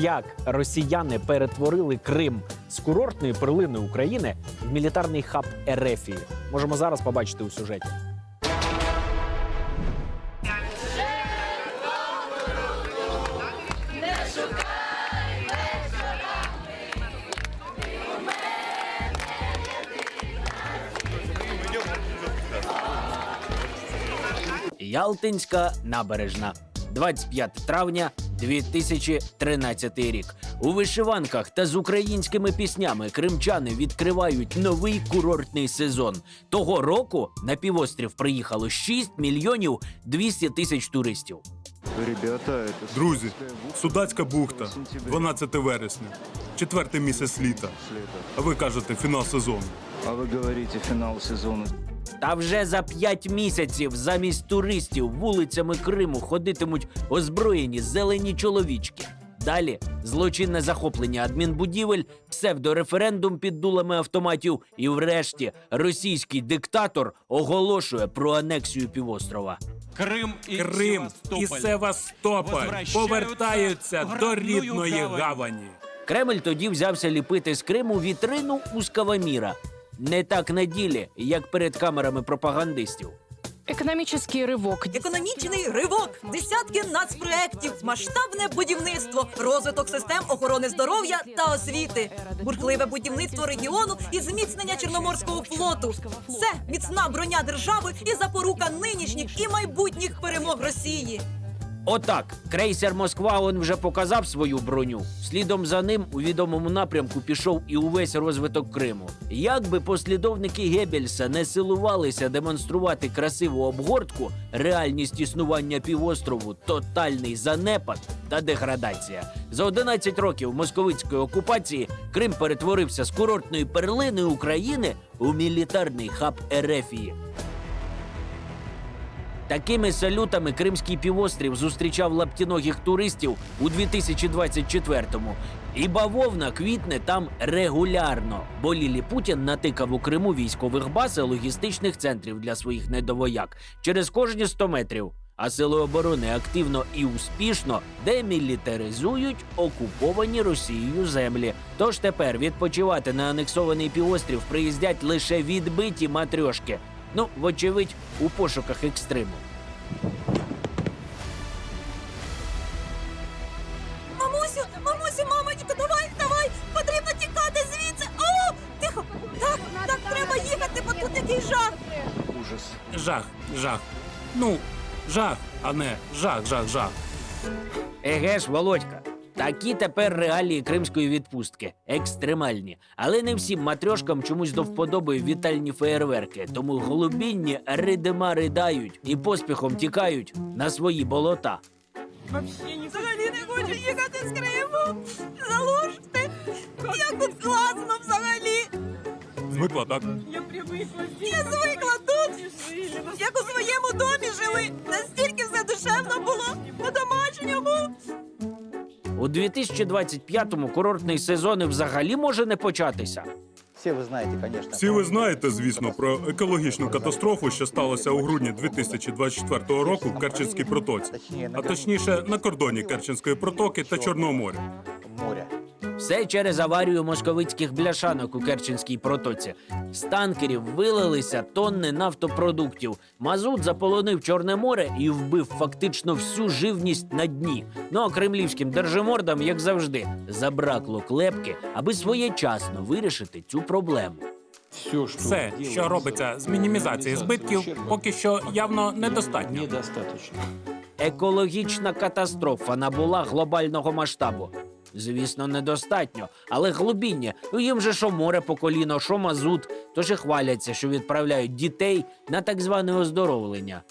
Як росіяни перетворили Крим з курортної перлини України в мілітарний хаб Ерефії? Можемо зараз побачити у сюжеті. Ялтинська набережна. 25 травня 2013 рік. У вишиванках та з українськими піснями кримчани відкривають новий курортний сезон. Того року на півострів приїхало 6 мільйонів 200 тисяч туристів. Ребята, Друзі, Судацька бухта, 2 12 вересня, четвертий місяць літа. А ви кажете фінал сезону. А вы говорите финал сезона. Та вже за 5 місяців замість туристів вулицями Криму ходитимуть озброєні зелені чоловічки. Далі злочинне захоплення адмінбудівель, псевдореферендум під дулами автоматів, і врешті російський диктатор оголошує про анексію півострова. Крим і Крим і Севастополь. Повертаються до рідної гавані. Кремль тоді взявся ліпити з Криму вітрину узкого міра. Не так на ділі, як перед камерами пропагандистів. Економічний ривок. Економічний ривок, десятки нацпроєктів, масштабне будівництво, розвиток систем охорони здоров'я та освіти, бурхливе будівництво регіону і зміцнення Чорноморського флоту. Все міцна броня держави і запорука нинішніх і майбутніх перемог Росії. Отак, крейсер Москва он вже показав свою броню. Слідом за ним у відомому напрямку пішов і увесь розвиток Криму. Як би послідовники Геббельса не силувалися демонструвати красиву обгортку, реальність існування півострову тотальний занепад та деградація. За 11 років московицької окупації Крим перетворився з курортної перлини України у мілітарний хаб Ерефії. Такими салютами Кримський півострів зустрічав лаптіногих туристів у 2024-му. І бавовна квітне там регулярно, бо Лілі Путін натикав у Криму військових баз і логістичних центрів для своїх недовояк через кожні 100 метрів. А сили оборони активно і успішно демілітаризують окуповані Росією землі. Тож тепер відпочивати на анексований півострів приїздять лише відбиті матрьошки. Ну, вочевидь, у пошуках екстриму. Мамусю, мамусю, мамонько, давай, давай! Потрібно тікати звідси! О, тихо! Так, так, треба їхати, бо тут який жах! Ужас. Жах, жах. Ну, жах, а не жах, жах, жах. Еге ж, Володька. Такі тепер реалії кримської відпустки екстремальні, але не всім матрьошкам чомусь до вподоби вітальні феєрверки. Тому голубінні ридима ридають і поспіхом тікають на свої болота. Взагалі не хочу їхати з Криму! Залужте! Як тут класно взагалі! Звикла, так? Я звикла тут! 2025-му курортний сезон і взагалі може не початися. Всі ви знаєте, конечно. Всі ви знаєте, звісно, про екологічну катастрофу, що сталося у грудні 2024 року в Керченській протоці, а точніше на кордоні Керченської протоки та Чорного моря. Все через аварію московицьких бляшанок у Керченській протоці. З танкерів вилилися тонни нафтопродуктів. Мазут заполонив Чорне море і вбив фактично всю живність на дні. Ну а кремлівським держимордам, як завжди, забракло клепки, аби своєчасно вирішити цю проблему. Все, що робиться з мінімізації збитків, поки що явно недостатньо. Екологічна катастрофа набула глобального масштабу. Звісно, недостатньо, але глибіння. Ну їм же що море по коліно, що мазут, тож і хваляться, що відправляють дітей на так зване оздоровлення.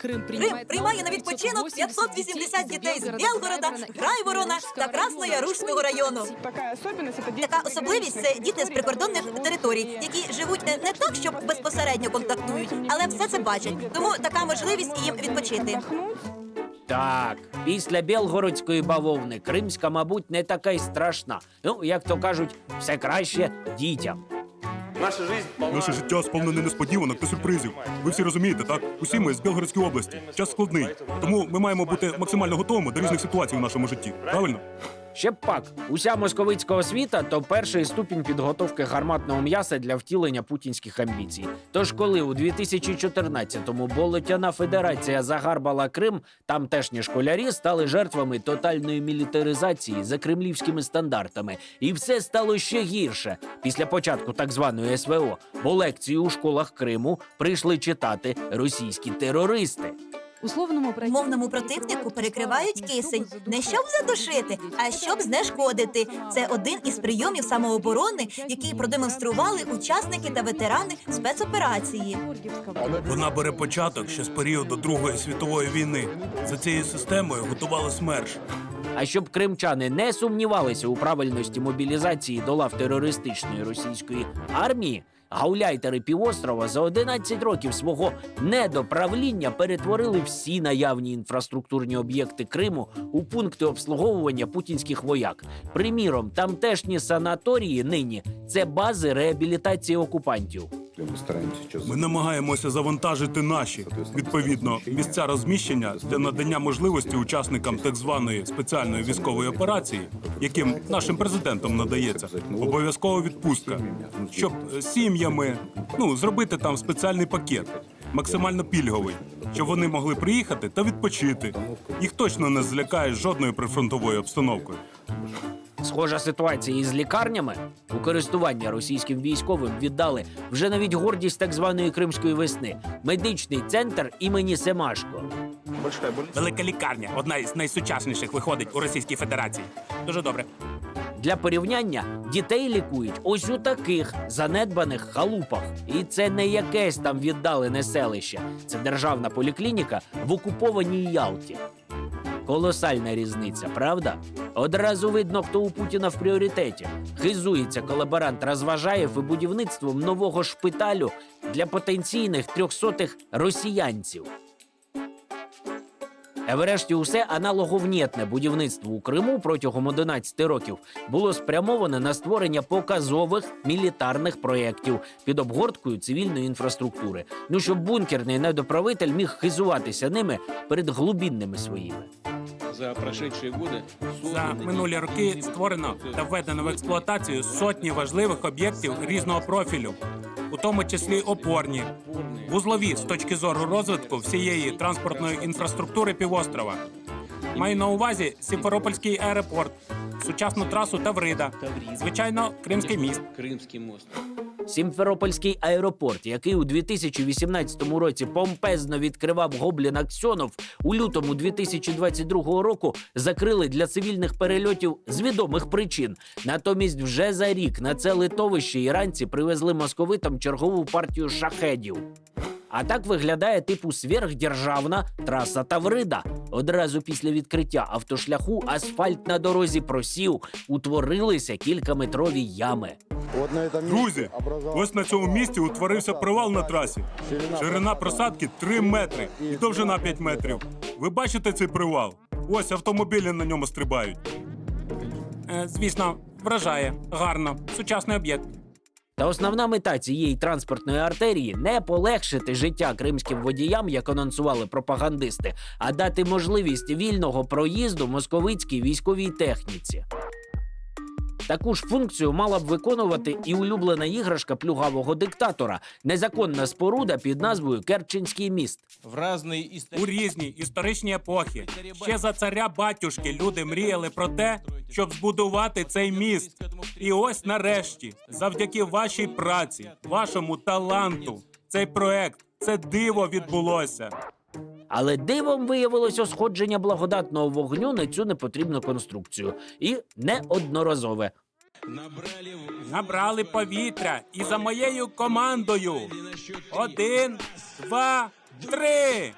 Крим приймає на відпочинок 580 дітей з Білгорода, Грайворона та Красноярушського району. Така особливість це діти з прикордонних територій, які живуть не так, щоб безпосередньо контактують, але все це бачать. Тому така можливість їм відпочити. Так, після білгородської бавовни кримська, мабуть, не така й страшна. Ну, як то кажуть, все краще дітям. Наша Наше життя сповнене несподіванок та сюрпризів. Ви всі розумієте, так? Усі ми з Білгородської області. Час складний. Тому ми маємо бути максимально готовими до різних ситуацій у нашому житті. Правильно? Ще б пак, уся московицька освіта то перший ступінь підготовки гарматного м'яса для втілення путінських амбіцій. Тож, коли у 2014-му Болотяна Федерація загарбала Крим, тамтешні школярі стали жертвами тотальної мілітаризації за кремлівськими стандартами, і все стало ще гірше. Після початку так званої СВО, бо лекції у школах Криму прийшли читати російські терористи. Условному противнику Мовному противнику перекривають кисень не щоб задушити, а щоб знешкодити. Це один із прийомів самооборони, який продемонстрували учасники та ветерани спецоперації. Вона бере початок ще з періоду Другої світової війни. За цією системою готували СМЕРШ. А щоб кримчани не сумнівалися у правильності мобілізації до лав терористичної російської армії, гауляйтери півострова за 11 років свого недоправління перетворили всі наявні інфраструктурні об'єкти Криму у пункти обслуговування путінських вояк. Приміром, тамтешні санаторії нині це бази реабілітації окупантів. Ми намагаємося завантажити наші відповідно місця розміщення для надання можливості учасникам так званої спеціальної військової операції, яким нашим президентом надається обов'язкова відпустка, щоб сім'ями ну зробити там спеціальний пакет, максимально пільговий, щоб вони могли приїхати та відпочити. Їх точно не злякає жодною прифронтовою обстановкою. Схожа ситуація із лікарнями у користування російським військовим віддали вже навіть гордість так званої кримської весни медичний центр імені Семашко. Велика лікарня, одна із найсучасніших, виходить у Російській Федерації. Дуже добре. Для порівняння дітей лікують ось у таких занедбаних халупах. І це не якесь там віддалене селище. Це державна поліклініка в окупованій Ялті. Колосальна різниця, правда? Одразу видно, хто у Путіна в пріоритеті. Хизується колаборант Розважаєв і будівництвом нового шпиталю для потенційних трьохсотих росіянців. А врешті усе аналоговнєтне будівництво у Криму протягом 11 років було спрямоване на створення показових мілітарних проєктів під обгорткою цивільної інфраструктури. Ну щоб бункерний недоправитель міг хизуватися ними перед глубінними своїми. За прошедшие годы За минулі роки створено та введено в експлуатацію сотні важливих об'єктів різного профілю, у тому числі опорні, вузлові з точки зору розвитку всієї транспортної інфраструктури півострова. Маю на увазі Сімферопольський аеропорт, сучасну трасу Таврида, звичайно, Кримський міст. Крымский мост. Сімферопольський аеропорт, який у 2018 році помпезно відкривав Гоблін Аксьонов, у лютому 2022 року закрили для цивільних перельотів з відомих причин. Натомість, вже за рік на це литовище іранці привезли московитам чергову партію шахедів. А так виглядає типу сверхдержавна траса Таврида. Одразу після відкриття автошляху асфальт на дорозі просів, утворилися кількаметрові ями. Вот на этом Друзі, ось на цьому місці утворився провал на трасі. Ширина просадки 3 метри і довжина 5 метрів. Ви бачите цей привал? Ось автомобілі на ньому стрибають. Е, звісно, вражає. Гарно. Сучасний об'єкт. Та основна мета цієї транспортної артерії не полегшити життя кримським водіям, як анонсували пропагандисти, а дати можливість вільного проїзду московицькій військовій техніці. Таку ж функцію мала б виконувати і улюблена іграшка плюгавого диктатора незаконна споруда під назвою Керченський міст. У різні історичні епохи ще за царя батюшки люди мріяли про те, щоб збудувати цей міст. І ось нарешті, завдяки вашій праці, вашому таланту, цей проект, це диво відбулося. Але дивом виявилося сходження благодатного вогню на цю непотрібну конструкцію і неодноразове. набрали Набрали повітря і за моєю командою. Один, два, три.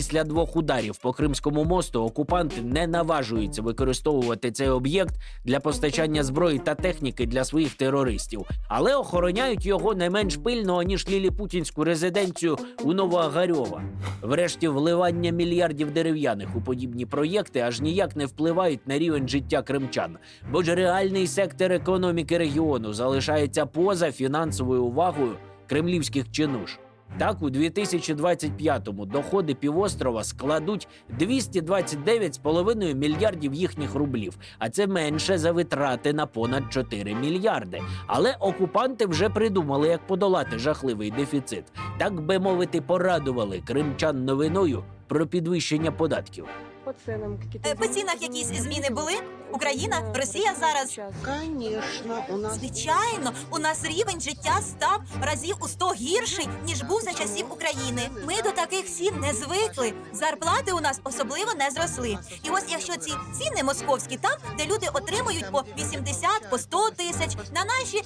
Після двох ударів по Кримському мосту окупанти не наважуються використовувати цей об'єкт для постачання зброї та техніки для своїх терористів, але охороняють його не менш пильно ніж ліліпутінську резиденцію у Новоагарьова. Врешті, вливання мільярдів дерев'яних у подібні проєкти аж ніяк не впливають на рівень життя кримчан, бо ж реальний сектор економіки регіону залишається поза фінансовою увагою кремлівських чинуш. Так, у 2025-му доходи півострова складуть 229,5 мільярдів їхніх рублів, а це менше за витрати на понад 4 мільярди. Але окупанти вже придумали, як подолати жахливий дефіцит. Так би мовити, порадували кримчан новиною про підвищення податків. По ценам Е, По цінах якісь зміни були? Україна, Росія зараз. Конечно, у нас Звичайно, у нас рівень життя став разів у 100 гірший, ніж був за часів України. Ми до таких цін не звикли. Зарплати у нас особливо не зросли. І ось якщо ці ціни московські, там, де люди отримують по 80, по 100 тисяч, на наші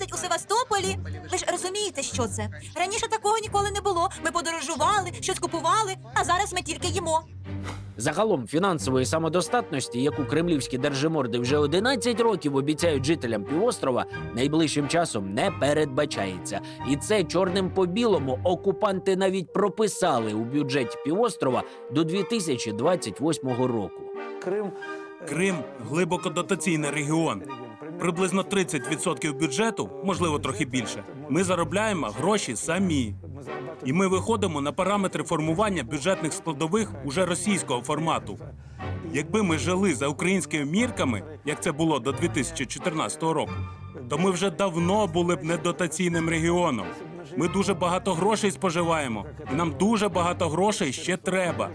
15-20 у Севастополі. Ви ж розумієте, що це? Раніше такого ніколи не було. Ми подорожували, щось купували, а зараз ми тільки їмо. Загалом фінансової самодостатності, яку кремлівські держиморди вже 11 років обіцяють жителям півострова, найближчим часом не передбачається. І це чорним по білому окупанти навіть прописали у бюджеті півострова до 2028 року. Крым... э, Крим глибокодотаційний регіон. Приблизно 30% бюджету, можливо, трохи більше. Ми заробляємо гроші самі. І ми виходимо на параметри формування бюджетних складових уже російського формату. Якби ми жили за українськими мірками, як це було до 2014 року, то ми вже давно були б недотаційним регіоном. Ми дуже багато грошей споживаємо, і нам дуже багато грошей ще треба.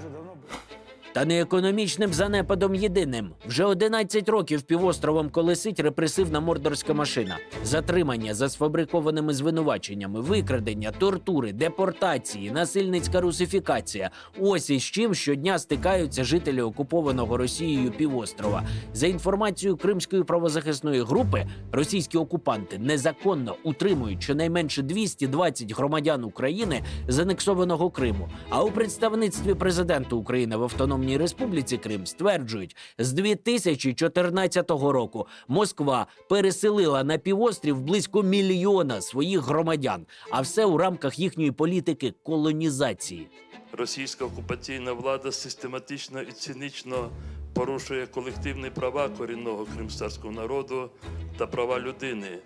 Та не економічним занепадом єдиним. Вже 11 років півостровом колесить репресивна мордорська машина. Затримання за сфабрикованими звинуваченнями, викрадення, тортури, депортації, насильницька русифікація. Ось із чим щодня стикаються жителі окупованого Росією півострова. За інформацією Кримської правозахисної групи, російські окупанти незаконно утримують щонайменше 220 громадян України з анексованого Криму. А у представництві президента України в Автономній Республіці Крим стверджують, з 2014 року Москва переселила на півострів близько мільйона своїх громадян, а все у рамках їхньої політики колонізації. Російська окупаційна влада систематично і цинічно порушує колективні права корінного кримського народу та права людини,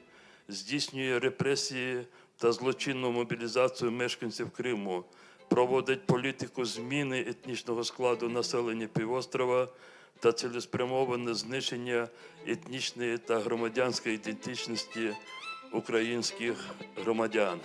здійснює репресії та злочинну мобілізацію мешканців Криму, проводить політику зміни етнічного складу населення півострова та цілеспрямоване знищення етнічної та громадянської ідентичності українських громадян.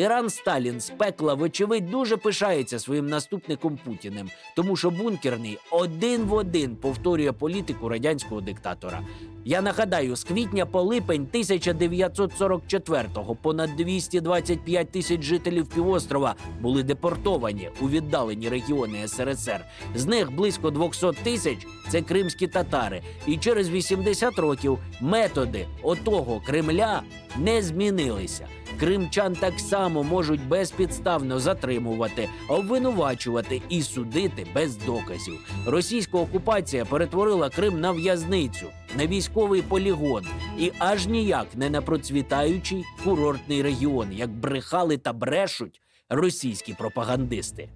Тиран Сталін з пекла, вочевидь, дуже пишається своїм наступником Путіним, тому що бункерний один в один повторює політику радянського диктатора. Я нагадаю, з квітня по липень 1944-го понад 225 тисяч жителів півострова були депортовані у віддалені регіони СРСР. З них близько 200 тисяч це кримські татари. І через 80 років методи отого Кремля не змінилися. Кримчан так само можуть безпідставно затримувати, обвинувачувати і судити без доказів. Російська окупація перетворила Крим на в'язницю, на військовий полігон і аж ніяк не на процвітаючий курортний регіон, як брехали та брешуть російські пропагандисти.